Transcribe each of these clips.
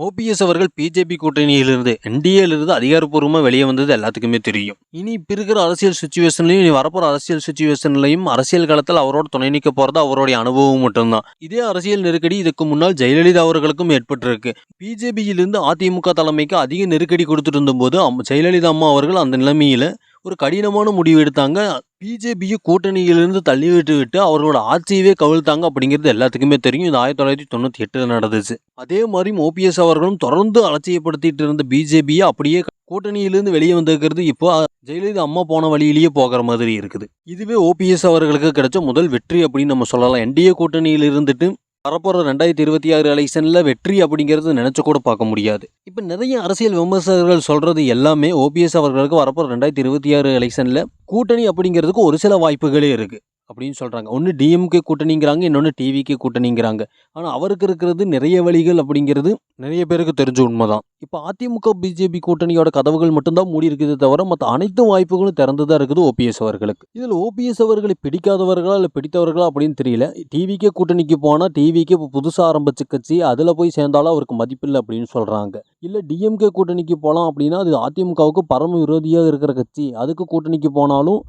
OPS அவர்கள் BJP கூட்டணியிலிருந்து என்டிஏலிருந்து அதிகாரப்பூர்வமாக வெளியே வந்தது எல்லாத்துக்குமே தெரியும். இனி இப்போ இருக்கிற அரசியல் சுச்சுவேஷன்லையும் இனி வரப்போகிற அரசியல் சுச்சுவேஷன்லையும் அரசியல் களத்தில் அவரோட துணை நிற்க போகிறது அவருடைய அனுபவம் மட்டும்தான். இதே அரசியல் நெருக்கடி இதுக்கு முன்னால் ஜெயலலிதா அவர்களுக்கும் ஏற்பட்டிருக்கு. பிஜேபியிலிருந்து அதிமுக தலைமைக்கு அதிக நெருக்கடி கொடுத்துட்டு இருந்தபோது அம்- ஜெயலலிதா அம்மா அவர்கள் அந்த நிலைமையில் ஒரு கடினமான முடிவு எடுத்தாங்க. பிஜேபியை கூட்டணியிலிருந்து தள்ளி விட்டு அவர்களோட ஆட்சியவே கவிழ்த்தாங்க அப்படிங்கிறது எல்லாத்துக்குமே தெரியும். இது ஆயிரத்தி தொள்ளாயிரத்தி தொண்ணூற்றி எட்டில் நடந்துச்சு. அதே மாதிரி ஓபிஎஸ் அவர்களும் தொடர்ந்து அலட்சியப்படுத்திட்டு இருந்த பிஜேபியை அப்படியே கூட்டணியிலிருந்து வெளியே வந்திருக்கிறது. இப்போ ஜெயலலிதா அம்மா போன வழியிலேயே போகிற மாதிரி இருக்குது. இதுவே ஓபிஎஸ் அவர்களுக்கு கிடைச்ச முதல் வெற்றி அப்படின்னு நம்ம சொல்லலாம். என்டிஏ கூட்டணியில் இருந்துட்டு வரப்போகிற ரெண்டாயிரத்தி இருபத்தி ஆறு எலெக்ஷனில் வெற்றி அப்படிங்கிறது நினச்ச கூட பார்க்க முடியாது. இப்போ நிறைய அரசியல் விமர்சகர்கள் சொல்கிறது எல்லாமே ஓபிஎஸ் அவர்களுக்கு வரப்போகிற ரெண்டாயிரத்தி இருபத்தி ஆறு எலெக்ஷனில் கூட்டணி அப்படிங்கிறதுக்கு ஒரு சில வாய்ப்புகளே இருக்குது அப்படின்னு சொல்கிறாங்க ஒன்று டிஎம்கே கூட்டணிங்கிறாங்க இன்னொன்று டிவிக்கே கூட்டணிங்கிறாங்க. ஆனால் அவருக்கு இருக்கிறது நிறைய வழிகள் அப்படிங்கிறது நிறைய பேருக்கு தெரிஞ்ச உண்மை தான் இப்போ அதிமுக பிஜேபி கூட்டணியோட கதவுகள் மட்டும்தான் மூடி இருக்குது தவிர மற்ற அனைத்து வாய்ப்புகளும் திறந்து தான் இருக்குது ஓபிஎஸ் அவர்களுக்கு. இதில் ஓபிஎஸ் அவர்களை பிடிக்காதவர்களா இல்லை பிடித்தவர்களா அப்படின்னு தெரியல. டிவிக்கே கூட்டணிக்கு போனால் டிவிக்கு இப்போ புதுசாக ஆரம்பிச்ச கட்சி அதில் போய் சேர்ந்தாலும் அவருக்கு மதிப்பில்லை அப்படின்னு சொல்கிறாங்க இல்லை டிஎம்கே கூட்டணிக்கு போகலாம் அப்படின்னா அது அதிமுகவுக்கு பரம விரோதியாக இருக்கிற கட்சி. அதுக்கு கூட்டணிக்கு போனாலும்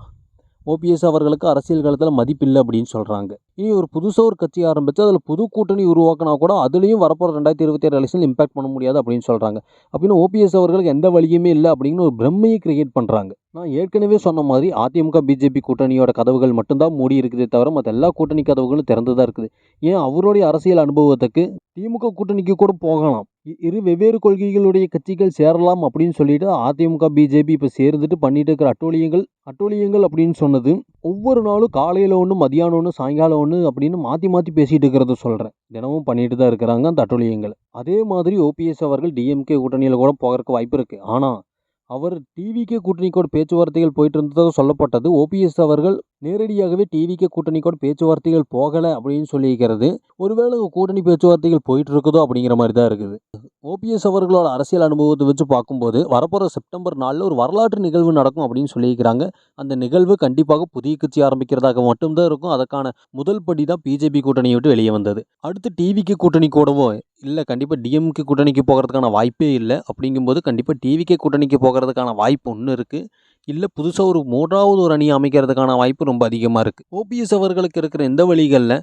ஓபிஎஸ் அவர்களுக்கு அரசியல் காலத்தில் மதிப்பில்லை அப்படின்னு சொல்கிறாங்க இனி ஒரு புதுசாக ஒரு கட்சி ஆரம்பித்து அதில் புது கூட்டணி உருவாக்கினா கூட அதுலேயும் வரப்போகிற ரெண்டாயிரத்தி இருபத்தி ஏழு எலெக்ஷன் இம்பாக்ட் பண்ண முடியாது அப்படின்னு சொல்கிறாங்க அப்படின்னு ஓபிஎஸ் அவர்களுக்கு எந்த வழியுமே இல்லை அப்படின்னு ஒரு பிரம்மையை கிரியேட் பண்ணுறாங்க நான் ஏற்கனவே சொன்ன மாதிரி அதிமுக பிஜேபி கூட்டணியோட கதவுகள் மட்டும்தான் மூடி இருக்குதே தவிர மற்ற எல்லா கூட்டணி கதவுகளும் திறந்து தான் இருக்குது. ஏன் அவருடைய அரசியல் அனுபவத்துக்கு திமுக கூட்டணிக்கு கூட போகலாம். இரு வெவ்வேறு கொள்கைகளுடைய கட்சிகள் சேரலாம் அப்படின்னு சொல்லிட்டு அதிமுக பிஜேபி இப்போ சேர்ந்துட்டு பண்ணிட்டு இருக்கிற அட்டோழியங்கள் அட்டோழியங்கள் அப்படின்னு சொன்னது. ஒவ்வொரு நாளும் காலையில் ஒன்று மதியானம் ஒன்று சாயங்காலம் ஒன்று அப்படின்னு மாற்றி மாற்றி பேசிகிட்டு இருக்கிறத சொல்கிறேன் தினமும் பண்ணிட்டு தான் இருக்கிறாங்க அந்த அட்டோழியங்கள். அதே மாதிரி ஓபிஎஸ் அவர்கள் டிஎம்கே கூட்டணியில் கூட போகிறதுக்கு வாய்ப்பு இருக்குது ஆனால் அவர் டிவிகே கூட்டணி கூட பேச்சுவார்த்தைகள் போயிட்டு இருந்ததாக சொல்லப்பட்டது. ஓபிஎஸ் அவர்கள் நேரடியாகவே டிவிக்கு கூட்டணி கூட பேச்சுவார்த்தைகள் போகலை அப்படின்னு சொல்லியிருக்கிறது. ஒருவேளை கூட்டணி பேச்சுவார்த்தைகள் போயிட்டு இருக்குதோ அப்படிங்கிற மாதிரி தான் இருக்குது. ஓபிஎஸ் அவர்களோட அரசியல் அனுபவத்தை வச்சு பார்க்கும்போது வரப்போகிற செப்டம்பர் நாளில் ஒரு வரலாற்று நிகழ்வு நடக்கும் அப்படின்னு சொல்லியிருக்கிறாங்க. அந்த நிகழ்வு கண்டிப்பாக புதிய கட்சி ஆரம்பிக்கிறதாக மட்டும்தான் இருக்கும். அதற்கான முதல் படி தான் பிஜேபி கூட்டணியை விட்டு வெளியே வந்தது. அடுத்து டிவிக்கு கூட்டணி கூடவோ இல்லை கண்டிப்பாக டிஎம்கே கூட்டணிக்கு போகிறதுக்கான வாய்ப்பே இல்லை. அப்படிங்கும்போது கண்டிப்பாக டிவிக்கே கூட்டணிக்கு போகிறதுக்கான வாய்ப்பு ஒன்று இருக்குது இல்லை புதுசாக ஒரு மூன்றாவது ஒரு அணி அமைக்கிறதுக்கான வாய்ப்பு ரொம்ப அதிகமாக இருக்குது ஓபிஎஸ் அவர்களுக்கு இருக்கிற எந்த வழிகளில்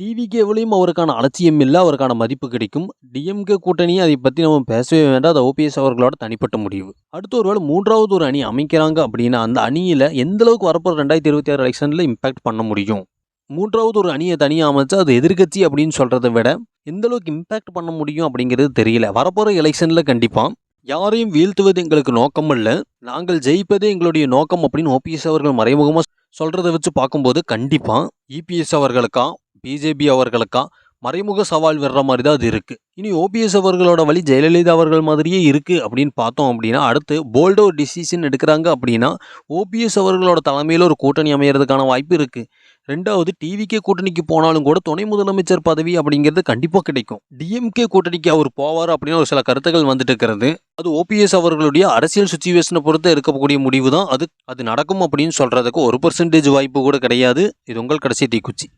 டிவிகேவிலையும் அவருக்கான அலட்சியம் இல்லை அவருக்கான மதிப்பு கிடைக்கும். டிஎம்கே கூட்டணியை அதை பற்றி நம்ம பேசவே வேண்டாம். அது ஓபிஎஸ் அவர்களோட தனிப்பட்ட முடிவு. அடுத்து ஒருவேளை மூன்றாவது ஒரு அணி அமைக்கிறாங்க அப்படின்னா அந்த அணியில் எந்த அளவுக்கு வரப்போகிற ரெண்டாயிரத்தி இருபத்தி ஆறு எலெக்ஷனில் இம்பாக்ட் பண்ண முடியும்? மூன்றாவது ஒரு அணியை தனியாக அமைச்சா அது எதிர்க்கட்சி அப்படின்னு சொல்கிறத விட எந்தளவுக்கு இம்பேக்ட் இம்பாக்ட் பண்ண முடியும் அப்படிங்கிறது தெரியல. வரப்போகிற எலெக்ஷனில் கண்டிப்பாக யாரையும் வீழ்த்துவது எங்களுக்கு நோக்கம் அல்ல நாங்கள் ஜெயிப்பதே எங்களுடைய நோக்கம் அப்படின்னு ஓபிஎஸ் அவர்கள் மறைமுகமாக சொல்கிறத வச்சு பார்க்கும்போது கண்டிப்பாக இபிஎஸ் அவர்களுக்கா பிஜேபி அவர்களுக்கா மறைமுக சவால் வர்ற மாதிரி தான் அது இருக்குது இனி ஓபிஎஸ் அவர்களோட வழி ஜெயலலிதா அவர்கள் மாதிரியே இருக்குது அப்படின்னு பார்த்தோம் அப்படின்னா அடுத்து போல்டோ டிசிஷன் எடுக்கிறாங்க அப்படின்னா ஓபிஎஸ் அவர்களோட தலைமையில் ஒரு கூட்டணி அமையிறதுக்கான வாய்ப்பு இருக்குது ரெண்டாவது டிவிகே கூட்டணிக்கு போனாலும் கூட துணை முதலமைச்சர் பதவி அப்படிங்கிறது கண்டிப்பாக கிடைக்கும். டிஎம்கே கூட்டணிக்கு அவர் போவார் அப்படின்னு ஒரு சில கருத்துக்கள் வந்துட்டு இருக்கிறது. அது ஓபிஎஸ் அவர்களுடைய அரசியல் சுச்சுவேஷனை பொறுத்து இருக்கக்கூடிய முடிவு தான் அது அது நடக்கும் அப்படின்னு சொல்கிறதுக்கு ஒரு பர்சன்டேஜ் வாய்ப்பு கூட கிடையாது. இது உங்கள் கடைசி தீக்குச்சி.